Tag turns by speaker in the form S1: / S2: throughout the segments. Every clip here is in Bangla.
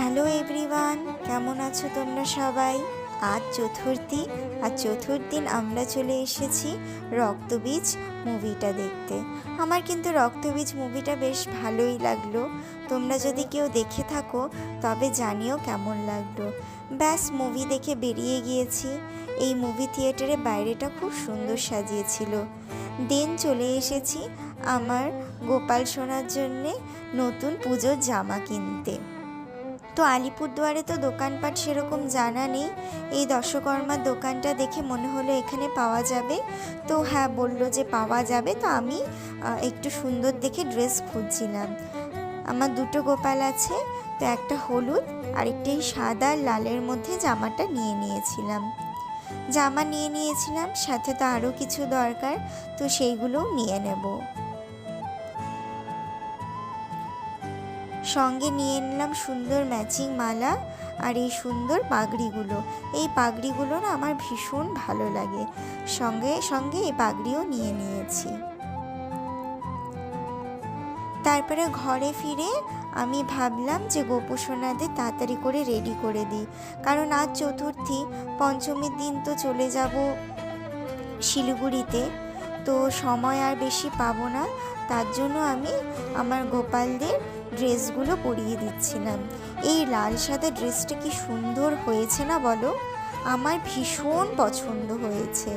S1: হ্যালো এভরিওয়ান কেমন আছো তোমরা সবাই? আজ চতুর্থী, আর চতুর্দিন আমরা চলে এসেছি রক্তবীজ মুভিটা দেখতে। আমার কিন্তু রক্তবীজ মুভিটা বেশ ভালোই লাগল। তোমরা যদি কেউ দেখে থাকো, তবে জানিও কেমন লাগল। ব্যাস, মুভি দেখে বেরিয়ে গিয়েছি। এই মুভি থিয়েটারে বাইরেটা খুব সুন্দর সাজিয়েছিল। দেন চলে এসেছি আমার গোপাল সোনার জন্যে নতুন পুজোর জামা কিনতে। তো আলিপুরদুয়ারে তো দোকানপাট সেরকম জানা নেই। এই দশকর্মার দোকানটা দেখে মনে হলো এখানে পাওয়া যাবে। তো হ্যাঁ বলল যে পাওয়া যাবে। তো আমি একটু সুন্দর দেখে ড্রেস খুঁজছিলাম। আমার দুটো গোপাল আছে, তো একটা হলুদ আর একটি সাদা লালের মধ্যে জামাটা নিয়ে নিয়েছিলাম। জামা নিয়ে নিয়েছিলাম, সাথে তো আরও কিছু দরকার, তো সেইগুলোও নিয়ে নেব। সঙ্গে নিয়ে নিলাম সুন্দর ম্যাচিং মালা আর এই সুন্দর পাগড়িগুলো। এই পাগড়িগুলো না আমার ভীষণ ভালো লাগে। সঙ্গে সঙ্গে এই পাগড়িও নিয়ে নিয়েছি। তারপরে ঘরে ফিরে আমি ভাবলাম যে গোপোষণাদের তাড়াতাড়ি করে রেডি করে দিই। কারণ আজ চতুর্থী, পঞ্চমীর দিন তো চলে যাব শিলিগুড়িতে। তো সময় আর বেশি পাবো না, তার জন্য আমি আমার গোপালদের ড্রেসগুলো পরিয়ে দিচ্ছিলাম এই লাল সাদা ড্রেসটা কি সুন্দর হয়েছে না বলো? আমার ভীষণ পছন্দ হয়েছে।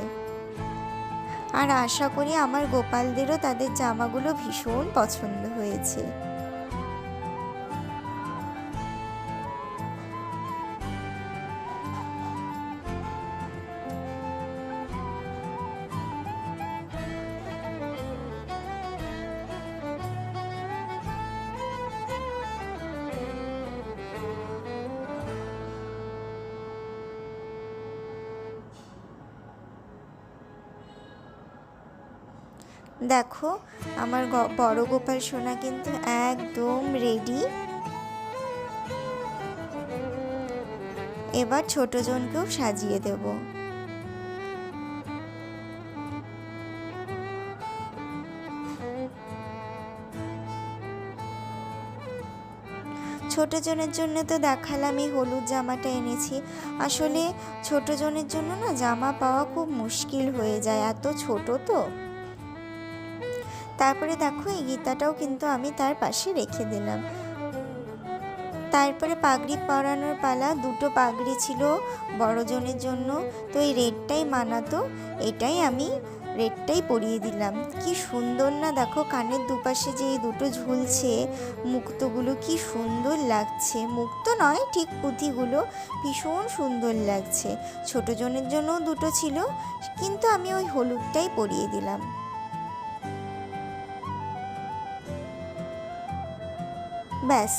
S1: আর আশা করি আমার গোপালদেরও তাদের জামাগুলো ভীষণ পছন্দ হয়েছে। দেখো, আমার বড় গোপাল সোনা কিন্তু একদম রেডি এবার ছোট জনকেও সাজিয়ে দেব। ছোট জনের জন্য তো দেখালাম, এই হলুদ জামাটা এনেছি। আসলে ছোট জনের জন্য না জামা পাওয়া খুব মুশকিল হয়ে যায়, এত ছোট তো। তারপরে দেখো, এই গীতাটাও কিন্তু আমি তার পাশে রেখে দিলাম। তারপরে পাগড়ি পরানোর পালা, দুটো পাগড়ি ছিল বড়জনের জন্য, তো এই রেডটাই মানাতো, এটাই আমি রেডটাই পরিয়ে দিলাম। কি সুন্দর না, দেখো কানের দুপাশে যে এই দুটো ঝুলছে, মুক্তগুলো কি সুন্দর লাগছে। মুক্ত নয়, ঠিক পুঁথিগুলো ভীষণ সুন্দর লাগছে। ছোট জনের জন্যও দুটো ছিল, কিন্তু আমি ওই হলুদটাই পরিয়ে দিলাম। ব্যাস,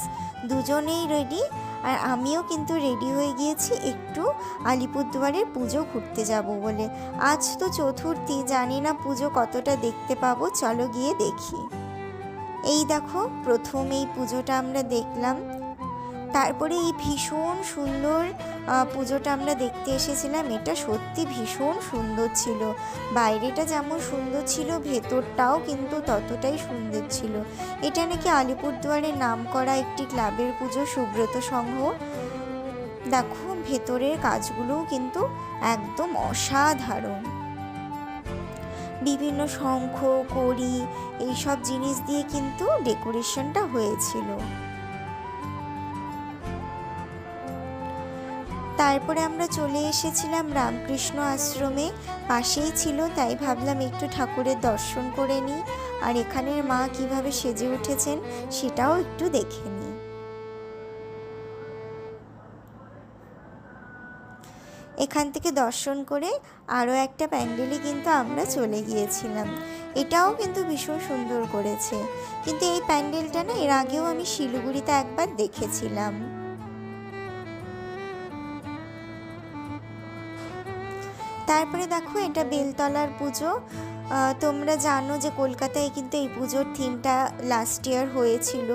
S1: দুজনেই রেডি আর আমিও কিন্তু রেডি হয়ে গিয়েছি একটু আলিপুরদুয়ারের পুজো ঘুরতে যাব বলে। আজ তো চতুর্থী, জানি না পুজো কতটা দেখতে পাবো, চলো গিয়ে দেখি। এই দেখো, প্রথম এই পুজোটা আমরা দেখলাম। তারপরে এই ভীষণ সুন্দর পুজোটা আমরা দেখতে এসেছিলাম। এটা সত্যি ভীষণ সুন্দর ছিল। বাইরেটা যেমন সুন্দর ছিল, ভেতরটাও কিন্তু ততটাই সুন্দর ছিল। এটা নাকি আলিপুরদুয়ারের নাম করা একটি ক্লাবের পুজো, সুব্রত সংঘ। দেখো ভেতরের কাজগুলোও কিন্তু একদম অসাধারণ। বিভিন্ন শঙ্খ, কড়ি, এইসব জিনিস দিয়ে কিন্তু ডেকোরেশনটা হয়েছিল। তারপরে আমরা চলে এসেছিলাম রামকৃষ্ণ আশ্রমে। পাশেই ছিল, তাই ভাবলাম একটু ঠাকুরের দর্শন করে নিই। আর এখানের মা কীভাবে সেজে উঠেছেন সেটাও একটু দেখে নিই। এখান থেকে দর্শন করে আরও একটা প্যান্ডেলে কিন্তু আমরা চলে গিয়েছিলাম। এটাও কিন্তু ভীষণ সুন্দর করেছে। কিন্তু এই প্যান্ডেলটা না, এর আগেও আমি শিলিগুড়িতে একবার দেখেছিলাম। তারপরে দেখো এটা বেলতলার পুজো। তোমরা জানো যে কলকাতায় কিন্তু এই পুজোর থিমটা লাস্ট ইয়ার হয়েছিল,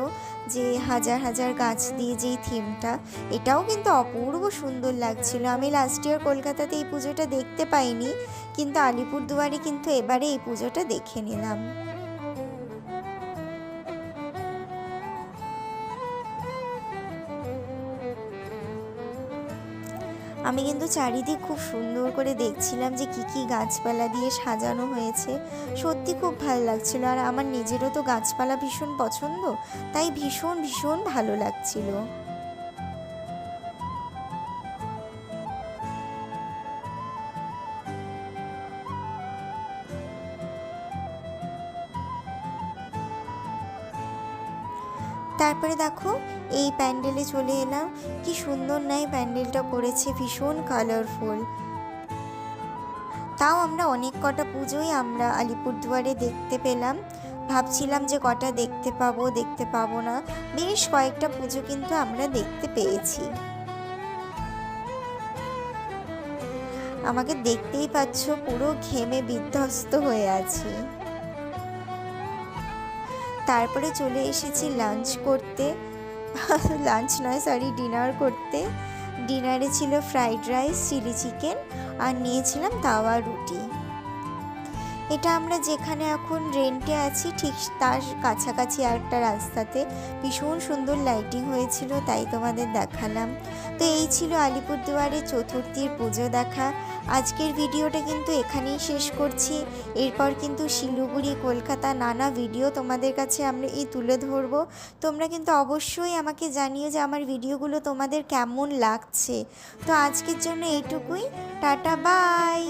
S1: যে হাজার হাজার গাছ দিয়ে যেই থিমটা এটাও কিন্তু অপূর্ব সুন্দর লাগছিল। আমি লাস্ট ইয়ার কলকাতাতে এই পুজোটা দেখতে পাইনি, কিন্তু আলিপুরদুয়ারে কিন্তু এবারে এই পুজোটা দেখে নিলাম। আমি কিন্তু চারিদিক খুব সুন্দর করে দেখছিলাম যে কি কি গাছপালা দিয়ে সাজানো হয়েছে। সত্যি খুব ভালো লাগছিল। আর আমার নিজেরও তো গাছপালা ভীষণ পছন্দ, তাই ভীষণ ভীষণ ভালো লাগছিল। তারপরে দেখো, এই প্যান্ডেলে চলে এলাম। কি সুন্দর নাই প্যান্ডেলটা করেছে ভীষণ কালারফুল তাও আমরা অনেক কটা পুজোই আমরা আলিপুরদুয়ারে দেখতে পেলাম। ভাবছিলাম যে কটা দেখতে পাবো দেখতে পাবো না। বেশ কয়েকটা পুজো কিন্তু আমরা দেখতে পেয়েছি। আমাকে দেখতেই পাচ্ছ, পুরো ঘেমে বিধ্বস্ত হয়ে আছি। তারপরে চলে এসেছি লাঞ্চ করতে। লাঞ্চ নয় সরি ডিনার করতে। ডিনারে ছিল ফ্রাইড রাইস চিলি চিকেন আর নিয়েছিলাম তাওয়া রুটি। এটা আমরা যেখানে এখন রেন্টে আছি, ঠিক তার কাছাকাছি আরেকটা রাস্তাতে। ভীষণ সুন্দর লাইটিং হয়েছিল, তাই তোমাদের দেখালাম। তো এই ছিল আলিপুরদুয়ারে চতুর্থীর পুজো দেখা। আজকের ভিডিওটা কিন্তু এখানেই শেষ করছি। এরপর কিন্তু শিলিগুড়ি, কলকাতা নানা ভিডিও তোমাদের কাছে আমরা এই তুলে ধরব। তোমরা কিন্তু অবশ্যই আমাকে জানিও যে আমার ভিডিওগুলো তোমাদের কেমন লাগছে। তো আজকের জন্য এইটুকুই। Tata, bye!